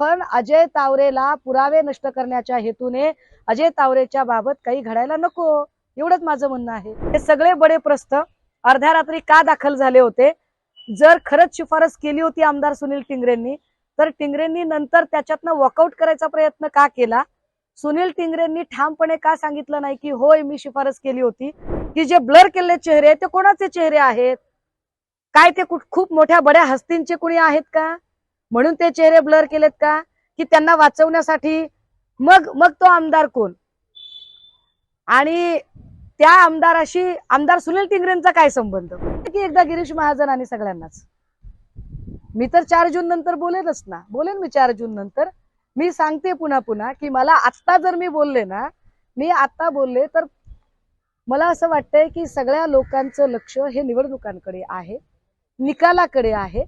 पण अजय तावरेला पुरावे नष्ट करण्याच्या हेतूने अजय तावरेच्या बाबत काही घडायला नको. एवढंच माझं म्हणणं आहे. हे सगळे बडे प्रस्थ अर्ध्या रात्री का दाखल झाले होते? जर खरंच शिफारस केली होती आमदार सुनील टिंगरेंनी तर टिंगरेंनी नंतर त्याच्यातनं वॉकआउट करायचा प्रयत्न का केला? सुनील टिंगरेंनी ठामपणे का सांगितलं नाही की होय मी शिफारस केली होती. की जे ब्लर केलेले चेहरे आहेत ते कोणाचे चेहरे आहेत? काय ते कुठ- खूप मोठ्या बड्या हस्तींचे कुणी आहेत का? म्हणून ते चेहरे ब्लर केलेत का? की त्यांना वाचवण्यासाठी मग मग तो आमदार कोण? आणि त्या आमदाराशी आमदार सुनील टिंगरेंचा काय संबंध? की एकदा गिरीश महाजन आणि सगळ्यांनाच? मी तर चार जून नंतर बोलेनच ना. बोलेन मी चार जून नंतर. मी सांगते पुन्हा पुन्हा की मला आत्ता जर मी बोलले ना मी आत्ता बोलले तर मला असं वाटतंय की सगळ्या लोकांचं लक्ष हे निवडणुकांकडे आहे निकालाकडे आहे.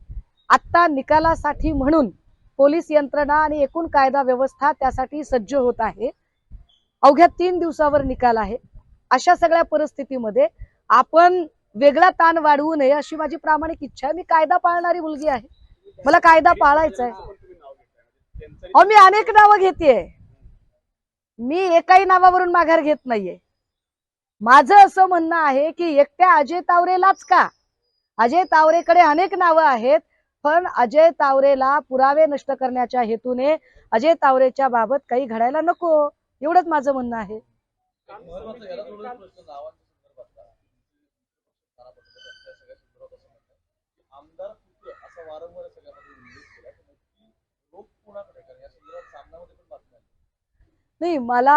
आत्ता निकालासाठी म्हणून पोलीस यंत्रणा आणि एकूण कायदा व्यवस्था त्यासाठी सज्ज होत आहे. अवघ्या तीन दिवसावर निकाल आहे. अशा सगळ्या परिस्थितीमध्ये आपण वेगळा ताण वाढवू नये अशी माझी प्रामाणिक इच्छा आहे. मी कायदा पाळणारी मुलगी आहे. मला कायदा पाळायचा आहे. अहो मी अनेक नावं घेतेय. मी एकाही नावावरून माघार घेत नाहीये. माझं असं म्हणणं आहे की एकट्या अजय तावरेलाच का? अजय तावरेकडे अनेक नावं आहेत. पण अजय तावरेला पुरावे नष्ट करण्याच्या हेतूने अजय तावरेच्या बाबत काही घडायला नको. एवढंच माझं म्हणणं आहे. नाही मला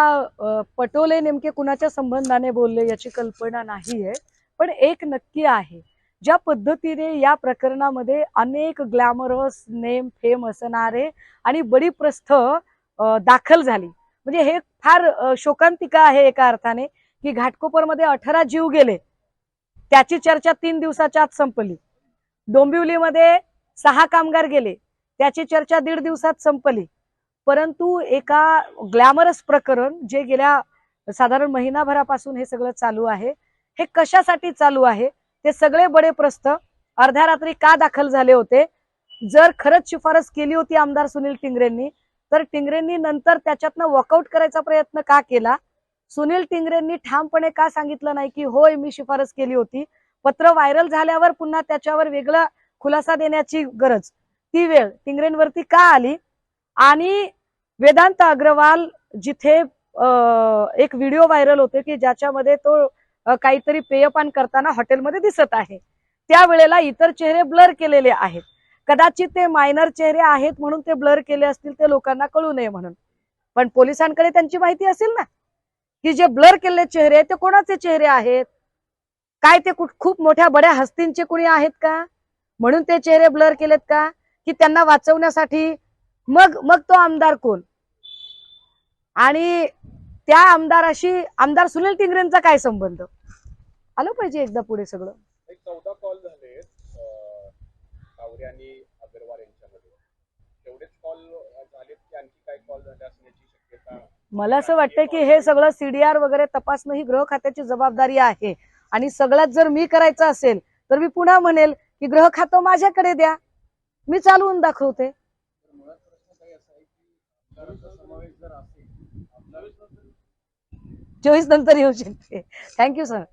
पटोले नेमके कुणाच्या संबंधाने बोलले याची कल्पना नाहीये पण एक नक्की आहे. ज्या पद्धतीने या प्रकरणामध्ये अनेक ग्लॅमरस नेम फेम असणारे आणि बडी प्रस्थ दाखल झाली. म्हणजे हे फार शोकांतिका आहे एका अर्थाने की घाटकोपरमध्ये अठरा जीव गेले. त्याची चर्चा तीन दिवसाच्या आत संपली. डोंबिवलीमध्ये सहा कामगार गेले. त्याची चर्चा दीड दिवसात संपली. परंतु एका ग्लॅमरस प्रकरण जे गेल्या साधारण महिनाभरापासून हे सगळं चालू आहे हे कशासाठी चालू आहे? ते सगळे बडे प्रस्थ अर्ध्या रात्री का दाखल झाले होते? जर खरंच शिफारस केली होती आमदार सुनील टिंगरेंनी तर टिंगरेंनी नंतर त्याच्यातनं वॉकआउट करायचा प्रयत्न का केला? सुनील टिंगरेंनी ठामपणे का सांगितलं नाही की होय मी शिफारस केली होती. पत्र व्हायरल झाल्यावर पुन्हा त्याच्यावर वेगळा खुलासा देण्याची गरज. ती वेळ टिंगरेंवरती का आली? आणि वेदांत अग्रवाल जिथे एक व्हिडिओ व्हायरल होते की ज्याच्यामध्ये तो काहीतरी पेयपान करताना हॉटेलमध्ये दिसत आहे. त्यावेळेला इतर चेहरे ब्लर केलेले आहेत. कदाचित ते मायनर चेहरे आहेत म्हणून ते ब्लर केले असतील ते लोकांना कळू नये म्हणून. पण पोलिसांकडे त्यांची माहिती असेल ना? की जे ब्लर केलेले चेहरे आहेत ते कोणाचे चेहरे आहेत? काय ते खूप मोठ्या बड्या हस्तींचे कुणी आहेत का? म्हणून ते चेहरे ब्लर केलेत का? की त्यांना वाचवण्यासाठी मग मग तो आमदार कोण? आणि त्या आमदाराशी आमदार सुनील टिंगरेंचा काय संबंध? आलं पाहिजे एकदा पुढे सगळं. एक चौदा कॉल झाले आणि अग्रवाल यांच्यामध्ये. तेवढेच कॉल झालेत की आणखी काय कॉल झाले असण्याची शक्यता मला असं वाटतं की हे सगळं सीडीआर वगैरे तपासणं ही गृह खात्याची जबाबदारी आहे. आणि सगळ्यात जर मी करायचं असेल तर मी पुन्हा म्हणेल की गृह खातं माझ्याकडे द्या. मी चालवून दाखवते. चोवीस नंतर येऊ शकते. थँक्यू सर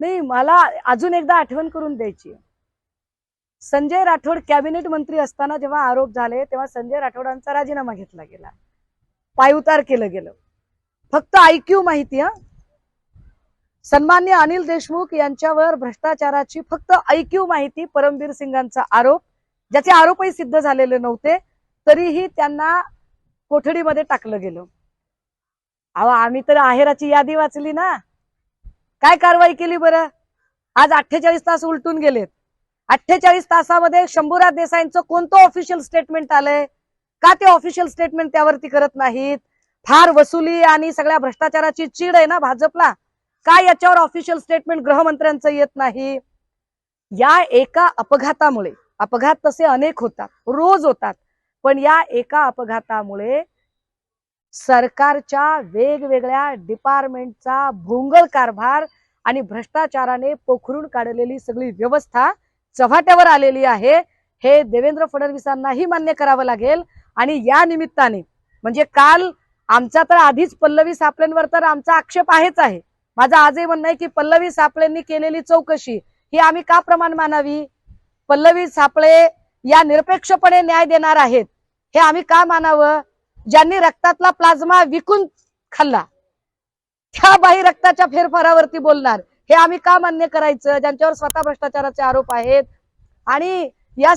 नाही मला अजून एकदा आठवण करून द्यायची संजय राठोड कॅबिनेट मंत्री असताना जेव्हा आरोप झाले तेव्हा संजय राठोडांचा राजीनामा घेतला गेला. पायउतार केलं गेलं. फक्त ऐक्यू माहिती हा. सन्मान्य अनिल देशमुख यांच्यावर भ्रष्टाचाराची फक्त ऐक्यू माहिती परमबीर सिंगांचा आरोप ज्याचे आरोपही सिद्ध झालेले नव्हते तरीही त्यांना कोठडीमध्ये टाकलं गेलं. अहो आम्ही तर आहेराची यादी वाचली ना. काय कारवाई केली बरं? आज अठ्ठेचाळीस तास उलटून गेलेत. अठ्ठेचाळीस तासामध्ये शंभूराज देसाईंचं कोणतं ऑफिशियल स्टेटमेंट आलंय? का ते ऑफिशियल स्टेटमेंट त्यावरती करत नाहीत? फार वसुली आणि सगळ्या भ्रष्टाचाराची चीड आहे ना भाजपला. का याच्यावर ऑफिशियल स्टेटमेंट गृहमंत्र्यांचं येत नाही? या एका अपघातामुळे अपघात तसे अनेक होतात रोज होतात पण या एका अपघातामुळे सरकारच्या वेगवेगळ्या डिपार्टमेंटचा भोंगळ कारभार आणि भ्रष्टाचाराने पोखरून काढलेली सगळी व्यवस्था चव्हाट्यावर आलेली आहे. हे देवेंद्र फडणवीसांनाही मान्य करावं लागेल. आणि या निमित्ताने म्हणजे काल आमचा तर आधीच पल्लवी सापळेंवर तर आमचा आक्षेप आहेच आहे. माझं आजही म्हणणं आहे की पल्लवी सापळेंनी केलेली चौकशी ही आम्ही का प्रमाण मानावी? पल्लवी सापळे या निरपेक्षपणे न्याय देणार आहेत हे आम्ही का मानावं? ज्यांनी रक्तातला प्लाझ्मा विकून खाल्ला त्या बाई रक्ताच्या फेरफारावरती बोलणार हे आम्ही का मान्य करायचं? ज्यांच्यावर स्वतः भ्रष्टाचाराचे आरोप आहेत. आणि या